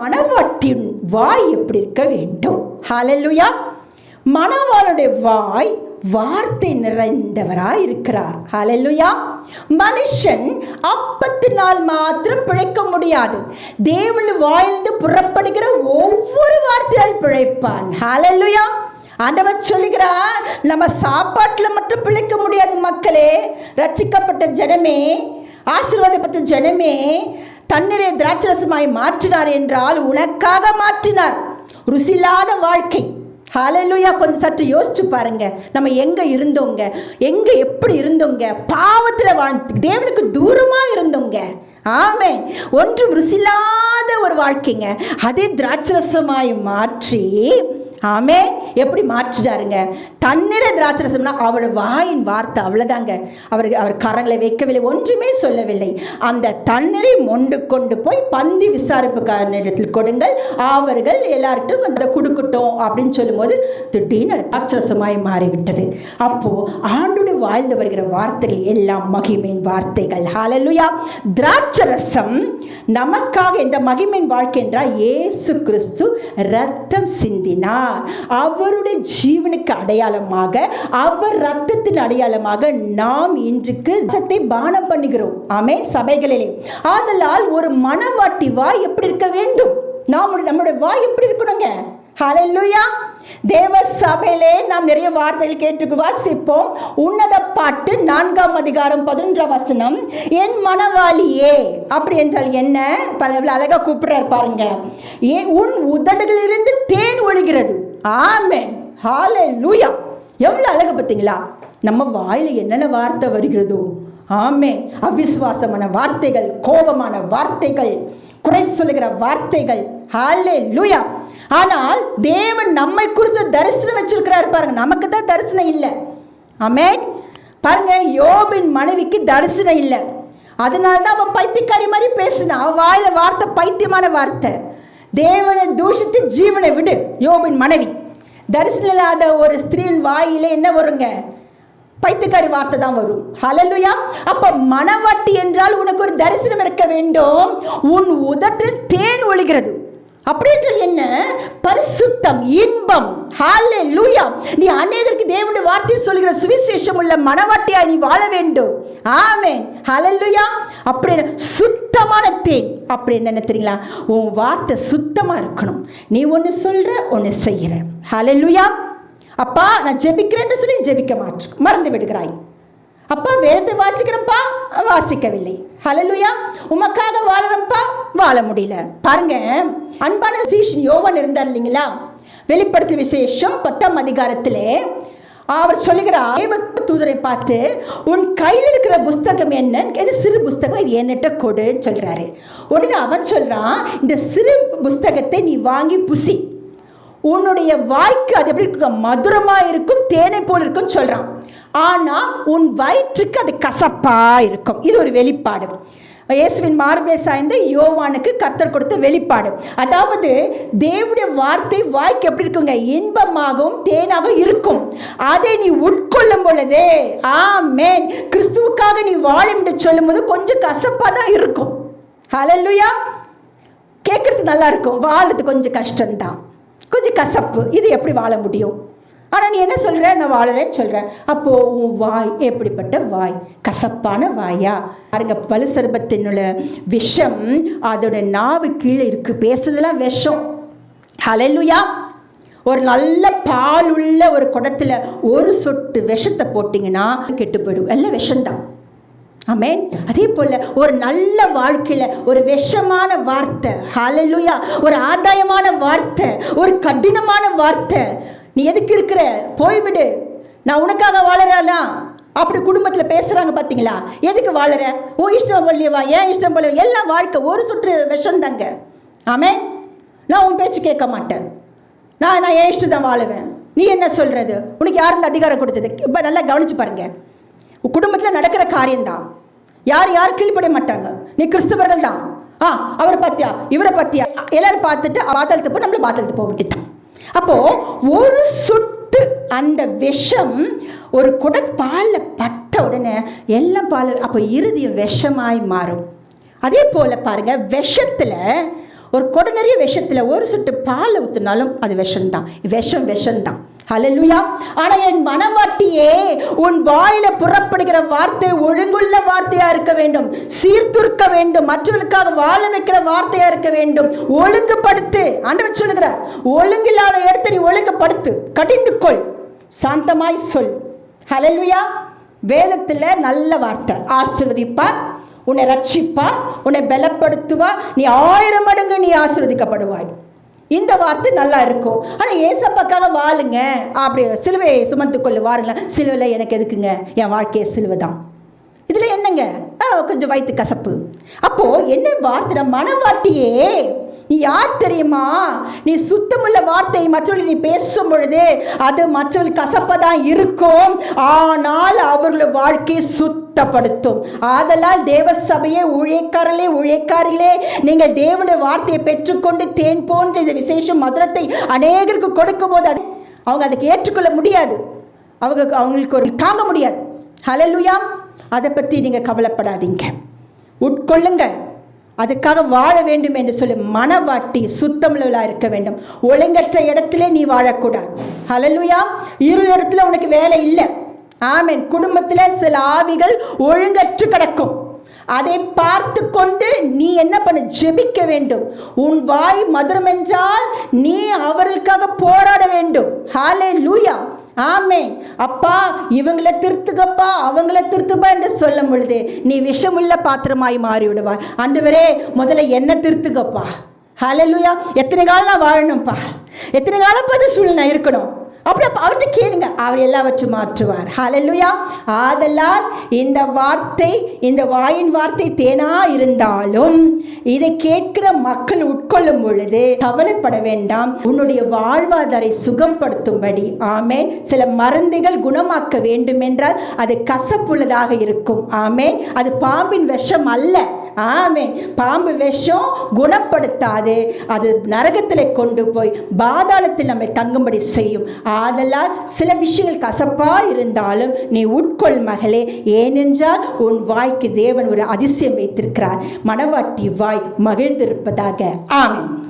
மணவாட்டின் வாய் எப்படி இருக்க வேண்டும்? ஹalleluya மணவாளுடைய வாய் வார்த்தை நிறைந்தவராய் இருக்கிறார். ஹalleluya மனுஷன் அப்பத்தினால் மாத்திரம் பிழைக்க முடியாது. தேவன் வாயிலிருந்து புறப்படுகிற ஒவ்வொரு வார்த்தையால் பிழைப்பான். ஹalleluya ஆண்டவர் சொல்லுகிறார் நம்ம சாப்பாட்டில் மட்டும் பிழைக்க முடியாது மக்களே. ரட்சிக்கப்பட்ட ஜனமே ஆசீர்வாதப்பட்ட ஜனமே தண்ணீரை திராட்சரசமாய் மாற்றினார் என்றால் உனக்காக மாற்றினார். ருசில்லாத வாழ்க்கை. ஹலலுயா கொஞ்சம் சற்று யோசிச்சு பாருங்க. நம்ம எங்க இருந்தோங்க? எங்க எப்படி இருந்தோங்க? பாவத்தில் வாழ்ந்து தேவனுக்கு தூரமா இருந்தோங்க. ஆமே ஒன்றும் ருசில்லாத ஒரு வாழ்க்கைங்க. அதே திராட்சரசமாய் மாற்றி. ஆமே எப்படி மாற்றிட்டாருங்க? தண்ணீரை திராட்சரசம்னா அவளோட வாயின் வார்த்தை அவ்வளோதாங்க அவர் அவர் கரங்களை வைக்கவில்லை ஒன்றுமே சொல்லவில்லை. அந்த தண்ணீரை மொண்டு கொண்டு போய் பந்தி விசாரிப்புக்காரனிடத்தில் கொடுங்கள். அவர்கள் எல்லார்ட்டும் அதை கொடுக்கட்டும் அப்படின்னு சொல்லும்போது திடீர்னு திராட்சரசமாய் மாறிவிட்டது. அப்போது ஆண்டுடைய வாழ்ந்து வருகிற வார்த்தைகள் எல்லாம் மகிமையின் வார்த்தைகள். ஹாலலுயா திராட்சரசம் நமக்காக என்ற மகிமையின் வாழ்க்கை என்றால் இயேசு கிறிஸ்து ரத்தம் சிந்தினார். அவருடைய ஜீவனுக்கு அடையாளமாக அவர் ரத்தத்தின் அடையாளமாக நாம் இன்றுக்கு ரசத்தை பானம் பண்ணுகிறோம். ஆமே சபைகளிலே. ஆதலால் ஒரு மனவாட்டி வாய் எப்படி இருக்க வேண்டும்? நாம் நம்முடைய வாய் எப்படி இருக்கணுங்க? ஹalleluya தேவ சபையிலே நாம் நிறைய வார்த்தைகள் கேட்டு வாசிப்போம். உன்னத பாட்டு நான்காம் அதிகாரம் பதினொன்ற வசனம். என் மனவாளியே அப்படி என்றால் என்ன? பல அழகா கூப்பிடுறாரு பாருங்க. ஏ உன் உதடுகளிலிருந்து தேன் ஒழுகிறது. ஹாலே ஹalleluya எவ்வளோ அழகு பார்த்தீங்களா? நம்ம வாயில் என்னென்ன வார்த்தை வருகிறதோ. ஆமே அவிசுவாசமான வார்த்தைகள் கோபமான வார்த்தைகள் குறை சொல்லுகிற வார்த்தைகள். ஹாலே லூயா ஆனால் தேவன் நம்மை குறித்து தரிசனம் வச்சிருக்கிறார் பாருங்க. நமக்கு தான் தரிசனம் இல்லை. ஆமென். பாருங்க யோபின் மனைவிக்கு தரிசனம் இல்லை. அதனால தான் அவன் பைத்தியக்காரி மாதிரி பேசினான் அவன் வாயில வார்த்தை பைத்தியமான வார்த்தை. தேவனை தூஷித்து ஜீவனை விடு யோபின் மனைவி. தரிசனம் இல்லாத ஒரு ஸ்திரீயின் வாயில என்ன வருங்க? பைத்தியக்காரி வார்த்தை தான் வரும். ஹலலுயா அப்ப மனவாட்டி என்றால் உனக்கு ஒரு தரிசனம் இருக்க வேண்டும். உன் உதட்டில் தேன் ஒழிகிறது அப்படின்ற என்ன? பரிசுத்தம் இன்பம். ஹalleluya. நீ அநேகருக்கு தேவனுடைய வார்த்தை சொல்கிற சுவிசேஷம் உள்ள மனவாட்டியாய் நீ வாழ வேண்டும். ஆமென். ஹalleluya. அப்படி சுத்தமான தேன். அப்படி என்ன தெரியுங்களா? உன் வார்த்தை சுத்தமாக இருக்கணும். நீ ஒன்று சொல்கிற ஒன்று செய்கிற ஹalleluya. அப்பா நான் ஜெபிக்கிறேன்னு சொல்லி ஜெபிக்க மாட்டேன். மறந்து விடுகிறாய். அப்பா வேதத்தை வாசிக்கிறேன்ப்பா. வாசிக்கவில்லை. ஹலலுயா உமக்காக வாழறப்பா வாழ முடியல. பாருங்க அன்பான சீஷன் யோவன் இருந்தார் இல்லைங்களா? வெளிப்படுத்த விசேஷம் பத்தாம் அதிகாரத்திலே அவர் சொல்லுகிறார் தேவ தூதரை பார்த்து உன் கையில் இருக்கிற புஸ்தகம் என்ன? இது சிறு புஸ்தகம்? இது என்னட்ட கொடுன்னு சொல்கிறாரு உடனே அவன் சொல்கிறான் இந்த சிறு புஸ்தகத்தை நீ வாங்கி புசி. உன்னுடைய வாய்க்கு அது எப்படி இருக்க மதுரமாக இருக்கும் தேனை போல் இருக்கும்னு சொல்கிறான் ஆனால் உன் வயிற்றுக்கு அது கசப்பாக இருக்கும். இது ஒரு வெளிப்பாடு. இயேசுவின் மார்பிளை சாய்ந்த யோவானுக்கு கர்த்தர் கொடுத்த வெளிப்பாடு. அதாவது தேவனுடைய வார்த்தை வாய்க்கு எப்படி இருக்குங்க? இன்பமாகவும் தேனாகவும் இருக்கும். அதை நீ உட்கொள்ளும் பொழுதே மேன் கிறிஸ்துவுக்காக நீ வாழும் என்று சொல்லும்போது கொஞ்சம் கசப்பாக தான் இருக்கும். ஹலல்லுயா கேட்கறது நல்லா இருக்கும். வாழறது கொஞ்சம் கஷ்டம்தான். கொஞ்சம் கசப்பு. இது எப்படி வாழ முடியும்? ஆனால் நீ என்ன சொல்ற? நான் வாழறேன்னு சொல்கிறேன் அப்போ உன் வாய் எப்படிப்பட்ட வாய்? கசப்பான வாயா? பாருங்க பழு சர்பத்தினுள்ள விஷம் அதோட நாவு கீழே இருக்கு. பேசுறதுலாம் விஷம். ஹலலுயா ஒரு நல்ல பால் உள்ள ஒரு குடத்துல ஒரு சொட்டு விஷத்தை போட்டிங்கன்னா கெட்டு போயிடும். எல்லாம் விஷம்தான். ஆமென் அதே போல ஒரு நல்ல வாழ்க்கையில ஒரு விஷமான வார்த்தை. ஹாலலுயா ஒரு ஆதாயமான வார்த்தை. ஒரு கடினமான வார்த்தை. நீ எதுக்கு இருக்கிற? போய்விடு நான் உனக்காக வாழறானா அப்படி குடும்பத்துல பேசுறாங்க பார்த்தீங்களா எதுக்கு வாழற? ஓ இஷ்டம் போலியவா? ஏன் இஷ்டம் போல எல்லாம் வாழ்க்கை ஒரு சுற்று விஷம் தாங்க ஆமே நான் உன் பேச்சு கேட்க மாட்டேன். நான் நான் ஏன் இஷ்டம் தான் வாழுவேன். நீ என்ன சொல்றது? உனக்கு யார் இந்த அதிகாரம் கொடுத்தது? இப்போ நல்லா கவனிச்சு பாருங்க. குடும்பத்தில் நடக்கிற காரியம்தான். யார் யார் கீழ்ப்பட மாட்டாங்க. நீ கிறிஸ்தவர்கள் தான் ஆ அவரை பார்த்தியா இவரை பார்த்தியா எல்லாரும் பார்த்துட்டு பாத்தலத்து போ நம்மள பாத்தலத்து போக விட்டுட்டான் அப்போ ஒரு சொட்டு அந்த விஷம் ஒரு குட பாலில் பட்ட உடனே எல்லாம் பால் அப்போ இறுதி விஷமாய் மாறும். அதே போல பாருங்க விஷத்துல ஒரு கொடை நிறைய விஷத்தில் ஒரு சொட்டு பால் ஊற்றினாலும் அது விஷம்தான். விஷம் விஷம்தான். ஹலலுயா ஆனா என் மனவாட்டியே உன் வாயில புறப்படுகிற வார்த்தை ஒழுங்குள்ள வார்த்தையா இருக்க வேண்டும். சீர்துர்க்க வேண்டும். மற்றவர்களுக்காக வாழ வைக்கிற வார்த்தையா இருக்க வேண்டும். ஒழுங்குபடுத்து. ஆண்டவர் சொல்லுகிற ஒழுங்கில்லாத இடத்தை நீ ஒழுங்குபடுத்து. கடிந்து கொள் சாந்தமாய் சொல். ஹலலுயா வேதத்துல நல்ல வார்த்தை. ஆசிர்வதிப்பார். உன்னை ரட்சிப்பா உன்னை பலப்படுத்துவா நீ ஆயிரம் மடங்கு நீ ஆசிர்வதிக்கப்படுவாய். இந்த வார்த்தை நல்லா இருக்கும். ஆனால் ஏசப்பாக்காக வாழுங்க. அப்படி சிலுவையை சுமந்து கொள்ளு வாருங்களேன் சிலுவையில் எனக்கு எதுக்குங்க? என் வாழ்க்கையை சிலுவை தான் இதில் என்னங்க? ஆ, கொஞ்சம் வயிற்று கசப்பு. அப்போது என்ன வார்த்தை மனவாட்டியே நீ யார் தெரியுமா? நீ சுத்தமுள்ள வார்த்தை மற்றவர்கள் நீ பேசும் பொழுது அது மற்றவர்கள் கசப்பதான் இருக்கும். ஆனால் அவர்கள் வாழ்க்கையை சுத்தப்படுத்தும். ஆதலால் தேவ சபையே ஊழியக்காரர்களே ஊழியக்காரிகளே நீங்கள் தேவனுடைய வார்த்தையை பெற்றுக்கொண்டு தேன் போன்ற இந்த விசேஷம் மதுரத்தை அநேகருக்கு கொடுக்கும் போது அது அவங்க அதுக்கு ஏற்றுக்கொள்ள முடியாது. அவங்க அவங்களுக்கு ஒரு தாங்க முடியாது. ஹலலுயா அதை பற்றி நீங்கள் கவலைப்படாதீங்க. உட்கொள்ளுங்கள். அதுக்காக வாழ வேண்டும் என்று சொல்லி மனவாட்டி சுத்தமுள்ளவளாக இருக்க வேண்டும். ஒழுங்கற்ற இடத்திலே நீ வாழக்கூடாது. ஹலலுயா இருள் இடத்துல உனக்கு வேலை இல்லை. ஆமென். குடும்பத்தில் சில ஆவிகள் ஒழுங்கற்று கிடக்கும். அதை பார்த்து கொண்டு நீ என்ன பண்ண? ஜெபிக்க வேண்டும். உன் வாய் மதுரம் என்றால் நீ அவர்களுக்காக போராட வேண்டும். ஹாலே லூயா ஆமே அப்பா இவங்களை திருத்துக்கப்பா அவங்கள திருத்துப்பா என்று சொல்லும் பொழுது நீ விஷமுள்ள பாத்திரமாய் மாறி விடுவாய் ஆண்டவரே முதல்ல என்ன திருத்துக்கப்பா ஹலலுயா எத்தனை காலம் நான் வாழணும்ப்பா? எத்தனை காலம் பார்த்து சூழ்நிலை இருக்கணும்? அப்படி அப்ப அவர்கிட்ட கேளுங்க. அவர் எல்லாவற்றையும் மாற்றுவார். ஹலல்லுயா ஆதலால் இந்த வார்த்தை இந்த வாயின் வார்த்தை தேனா இருந்தாலும் இதை கேட்கிற மக்கள் உட்கொள்ளும் பொழுது கவலைப்பட வேண்டாம். உன்னுடைய வாழ்வாதாரை சுகப்படுத்தும்படி. ஆமேன். சில மருந்துகள் குணமாக்க வேண்டும் என்றால் அது கசப்புள்ளதாக இருக்கும். ஆமேன். அது பாம்பின் விஷம் அல்ல. ஆமே பாம்பு விஷம் குணப்படுத்தாது. அது நரகத்தில் கொண்டு போய் பாதாளத்தில் நம்மை தங்கும்படி செய்யும். ஆதலால் சில விஷயங்கள் கசப்பா இருந்தாலும் நீ உட்கொள் மகளே. ஏனென்றால் உன் வாய்க்கு தேவன் ஒரு அதிசயம் வைத்திருக்கிறார். மணவாட்டி வாய் மகிழ்ந்திருப்பதாக. ஆமென்.